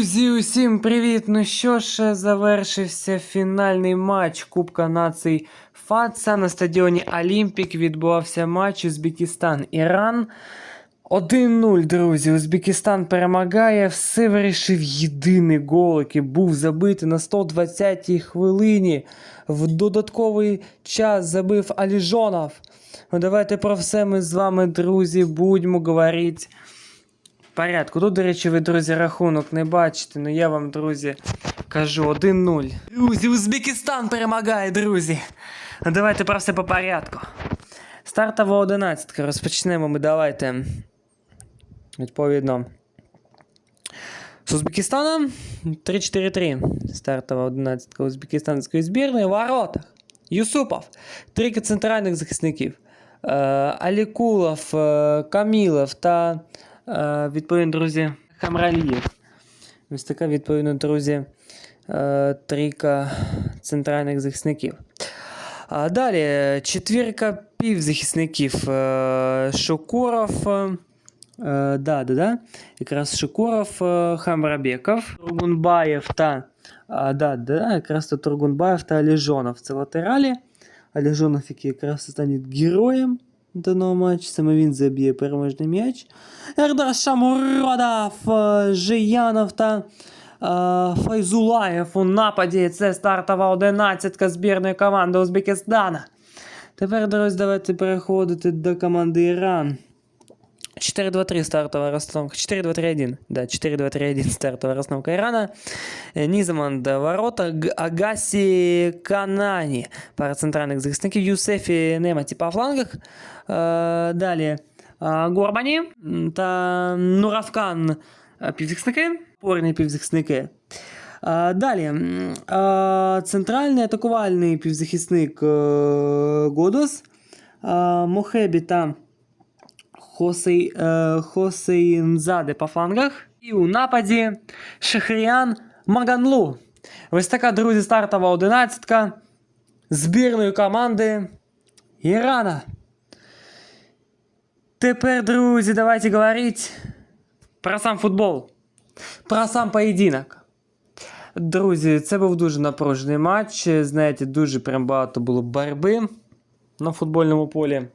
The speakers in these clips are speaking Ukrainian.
Друзі, усім привіт! Ну що ж, завершився фінальний матч Кубка націй ФАЦа на стадіоні Олімпік. Відбувався матч Узбекистан-Іран. 1-0, друзі. Узбекистан перемагає. Все вирішив єдиний гол, який був забитий на 120-й хвилині. В додатковий час забив Аліжонов. Ну, давайте про все ми з вами, друзі, будемо говорити порядку. Тут, до речі, ви, друзі, рахунок не бачите, але я вам, друзі, кажу 1-0. Друзі, Узбекистан перемагає, друзі. Ну, Давайте про все по порядку. Стартова одинадцятка. Розпочнемо ми давайте. Відповідно. З Узбекистана 3-4-3. Стартова одинадцятка узбекистанської збірної. В воротах. Юсупов. Трійка центральних захисників. Е, Алікулов, е, Камілов та, відповідно, друзі, Хамралієв. Ось така, відповідно, друзі, е, трійка центральних захисників. А далі четвірка півзахисників. Е, Шукуров. е, е, да, да, да. Якраз Шукуров, е, Хамрабеков, Тургунбаєв та. А, да, да, якраз Тургунбаєв та Аліжонов. Це латералі. Аліжонов, який якраз стане героєм даного матчу. Саме він заб'є переможний м'яч. Ердар Шамуродов, е, Жиянов та е, Файзулаєв у нападі. Це стартова одинадцятка збірної команди Узбекистана. Тепер, друзі, давайте переходити до команди Іран. 4-2-3 стартова розстановка. 4-2-3-1. Да, 4-2-3-1 стартова розстановка Ирана. Э, Низаман до ворота. Г- Агаси Канани. Пара центральных захисників. Юсефі Нематі по флангах. Е, Далі. а, Горбані м, та Нуравкан е, півзахисники. Порні півзахисники. А, Далі. м, а, Центральний атакувальний півзахисник е, Годос. А, Мохебі та Хосей, е, Хосейнзаде по флангах. І у нападі Шахріян Маганлу. Ось така, друзі, стартова одинадцятка збірної команди Ірана. Тепер, друзі, давайте говорить про сам футбол, про сам поєдинок. Друзі, це був дуже напружений матч. Знаєте, дуже прям багато було боротьби на футбольному полі.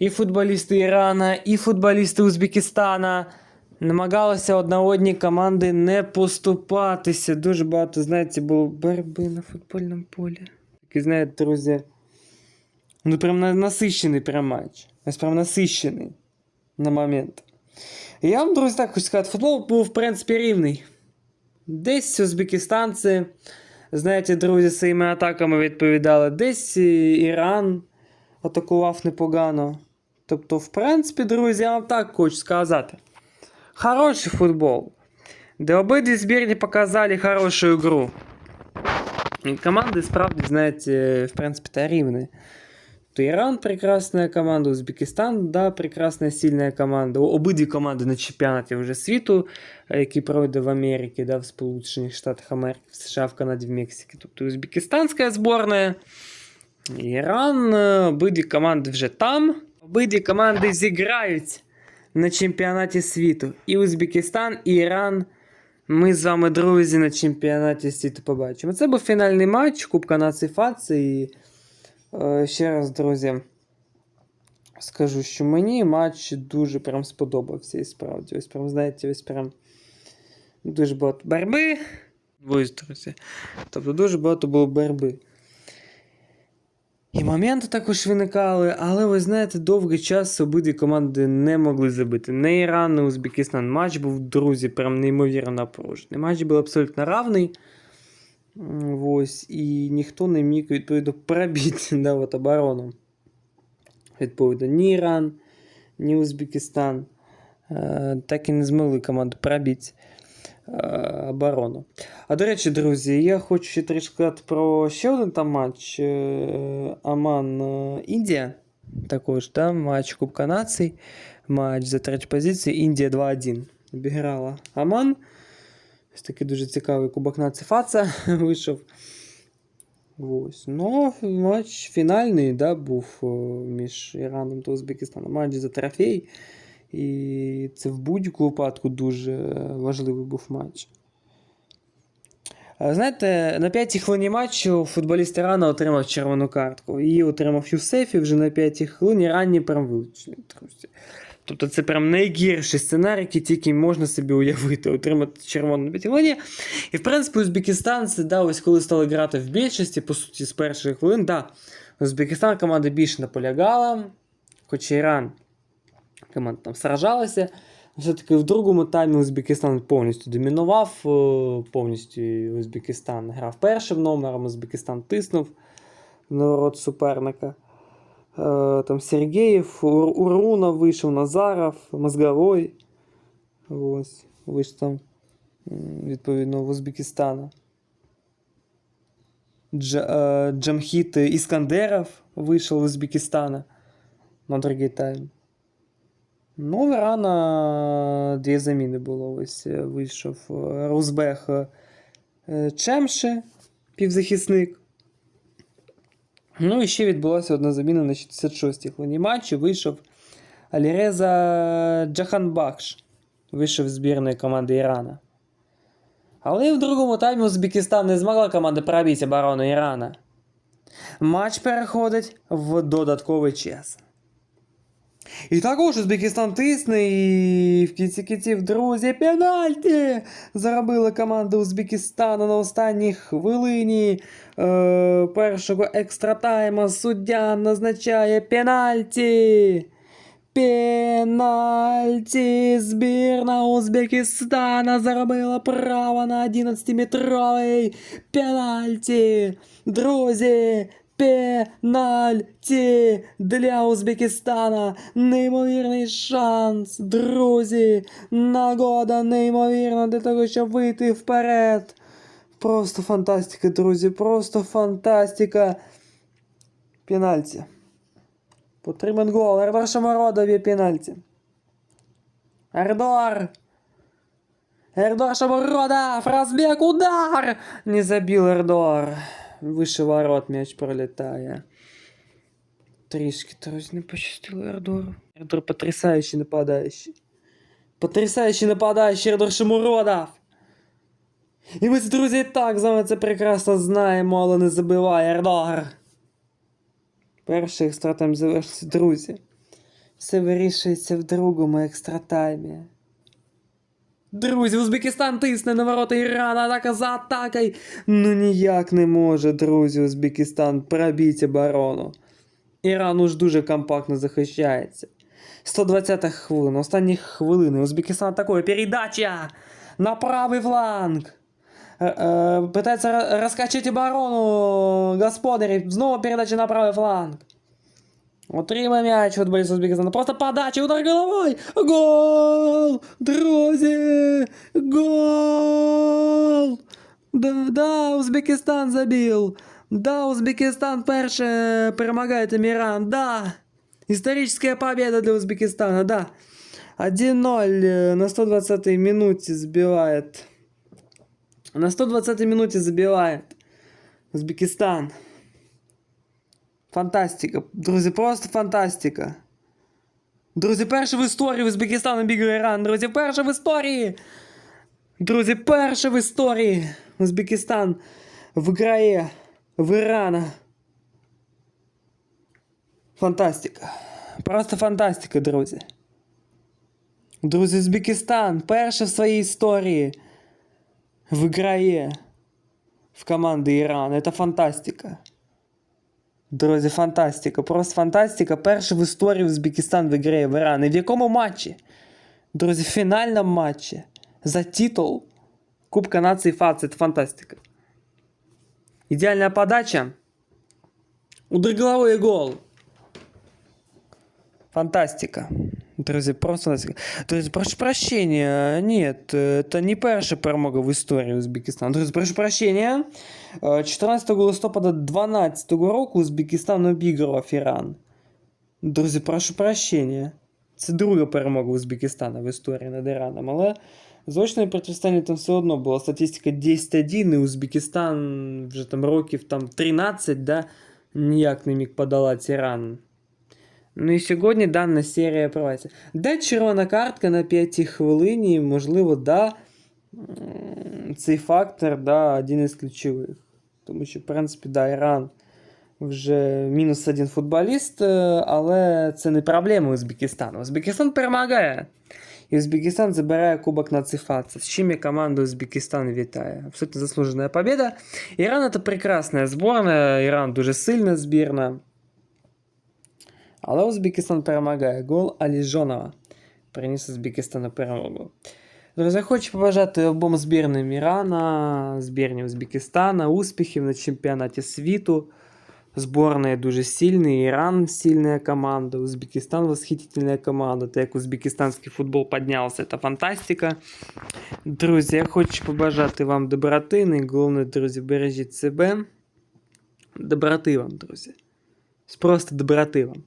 І футболісти Ірана, і футболісти Узбекистана намагалися одна одній команди не поступатися. Дуже багато, знаєте, було боротьби на футбольному полі. Такий, знаєте, друзі, ну прям на- насищений прям матч. Ось прям насищений на момент. Я вам, друзі, так хочу сказати, футбол був, в принципі, рівний. Десь узбекистанці, знаєте, друзі, своїми атаками відповідали, десь Іран атакував непогано. Тобто, в принципі, друзі, я вам так хочу сказати. Хороший футбол. Де обидві збірні показали хорошу гру. І команди справді, знаєте, в принципі, та рівні. То Іран прекрасна команда, Узбекистан, да, прекрасна сильна команда. Обидві команди на чемпіонаті вже світу, е, який пройде в Америці, да, в Сполучених Штатах Америки, в США, в Канаді, в Мексиці. Тобто Узбекистанська зборна, Іран, е, обидві команди вже там. Обидві команди зіграють на чемпіонаті світу. І Узбекистан, і Іран. Ми з вами, друзі, на чемпіонаті світу побачимо. Це був фінальний матч Кубка націй ФАЦ. І е, ще раз, друзі, скажу, що мені матч дуже прям сподобався і справді. Ось прям, знаєте, ось прям дуже багато боротьби. Ось, друзі. Тобто дуже багато було боротьби. Моменти також виникали, але ви знаєте, довгий час обидві команди не могли забити. Не Іран, не Узбекистан. Матч був, друзі, прям неймовірно напружений. Матч був абсолютно равний. Ось, і ніхто не міг відповідно пробити да, от оборону. Відповідно, ні Іран, ні Узбекистан. Е, так і не змогли команду пробити оборону. А до речі, друзі, я хочу ще трішки сказати про ще один там матч е, Аман е, Індія. Також там матч Кубка націй, матч за третю позицію. Індія 2-1 обіграла Аман. Ось такий дуже цікавий Кубок націй Фаца вийшов. Ось. Ну, матч фінальний да, був між Іраном та Узбекистаном. Матч за трофей. І це в будь-якому випадку дуже важливий був матч. Е, Знаєте, на п'ятій хвилині матчу футболіст Ірана отримав червону картку. Її отримав Юсефі вже на п'ятій хвилині ранні прям вилучені. друзі. Тобто це прям найгірший сценарій, який тільки можна собі уявити, отримати червону на хвилині. І в принципі, Узбекистан це да, ось коли стали грати в більшості, по суті, з перших хвилин, да, Узбекистан команда більше наполягала, хоч і Іран команда там сражалася. Все-таки в другому таймі Узбекистан повністю домінував, е, повністю Узбекистан грав першим номером, Узбекистан тиснув на ворот суперника. Е, Там Сергеєв, Ур- Уруна вийшов, Назаров, Мозговой. Ось, вийшов там, відповідно, в Узбекистана. Е, Джамхіт Іскандеров вийшов з Узбекистана на другий тайм. Ну, в Ірана дві заміни було. Ось е, вийшов е, Рузбех е, Чемши, півзахисник. Ну і ще відбулася одна заміна на 66-й хвилині матчу. Вийшов Аліреза Джаханбакш. Вийшов з збірної команди Ірана. Але в другому таймі Узбекистан не змогла команда пробити оборону Ірана. Матч переходить в додатковий час. І також Узбекистан тисне, і в кінці кінців, друзі, пенальті! Заробила команда Узбекистану на останній хвилині е, першого екстратайма. Суддя назначає пенальті. Пенальті! Збірна Узбекистана заробила право на 11-метровий пенальті. Друзі, пенальті для Узбекистана. Неймовірний шанс, друзі. Нагода неймовірна для того, щоб вийти вперед. Просто фантастика, друзі, просто фантастика. Пенальті. Потрібен гол. Ердор пенальті. Ердор! Эрдор Шамородов! Разбег, удар! Не забил Эрдор. Выше ворот мяч пролетає. Трішки, друзі, не пощастило Ердору. Ердор потрясающий нападающий. Потрясающий нападающий Ердор Шамородов! І ми, друзі, так з вами це прекрасно знаємо, але не забиває Ердор. Перший екстратайм завершився, друзі. Все вирішується в другому екстратаймі. Друзі, Узбекистан тисне на ворота Ірана, атака за атакою. Ну ніяк не може, друзі, Узбекистан пробити оборону. Іран уж дуже компактно захищається. 120 хвилина, останні хвилини. Узбекистан атакує. Передача на правий фланг. Е, е, Пытается раскачать оборону господарів. Знову передача на правий фланг. Отримає м'яч футболіст Узбекистану. Просто подача, удар головою. Гол! Друзі! Гол! Да, да, Узбекистан забил. Да, Узбекистан перше перемагає Іран. Да. Историческая победа для Узбекистана, да. 1-0 э, на 120-й минуте забивает. На 120-й минуте забивает Узбекистан. Фантастика. Друзі, просто фантастика. Друзі, перше в історії Узбекистан обігрує Іран. Друзі, перше в історії. Друзі, перше в історії Узбекистан виграє в Ірана. Фантастика. Просто фантастика, друзі. Друзі, Узбекистан перше в своїй історії виграє в команди Іран. Це фантастика. Друзі, фантастика. Просто фантастика. Перший в історії Узбекистан виграє в Іран. І в якому матчі? Друзі, в фінальному матчі за титул Кубка нації ФАЦ. Це фантастика. Ідеальна подача. Удар гол. Фантастика. Друзі, просто фантастика. Друзі, прошу прощения. Нет, это не перша перемога в історії Узбекистану. Друзі, прошу прощения. Е, 14 листопада 2012 року Узбекистан обігрував Іран. Друзі, прошу прощения. Це друга перемога Узбекистана в історії над Іраном, але зочне протистояння там все одно була статистика 10-1, і Узбекистан вже там років там 13, да, ніяк не міг подолати Іран. Ну і сьогодні дана серія проводиться. Де червона картка на п'ятій хвилині, можливо, да, м, цей фактор, да, один із ключових. Тому що, в принципі, да, Іран вже мінус один футболіст, е, але це не проблема Узбекистану. Узбекистан перемагає. І Узбекистан забирає Кубок нацифаца. З чим я команду Узбекистан вітаю. Абсолютно заслуженная победа. Іран это прекрасная зборна, Іран дуже сильна збірна. Але Узбекистан перемагає. Гол Аліжонова приніс Узбекистану перемогу. Друзі, хочу побажати обом збірним Ірана, збірні Узбекистана, успіхів на чемпіонаті світу. Сборная дуже сильный, Иран сильная команда, Узбекистан восхитительная команда. Те, як узбекистанський футбол піднявся, це фантастика. Друзі, я хочу побажати вам доброти, найголовніше, друзі, бережіть себе. Доброти вам, друзі. Просто доброти вам.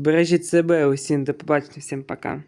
Бережіть себе, усім до побачення, всім пока.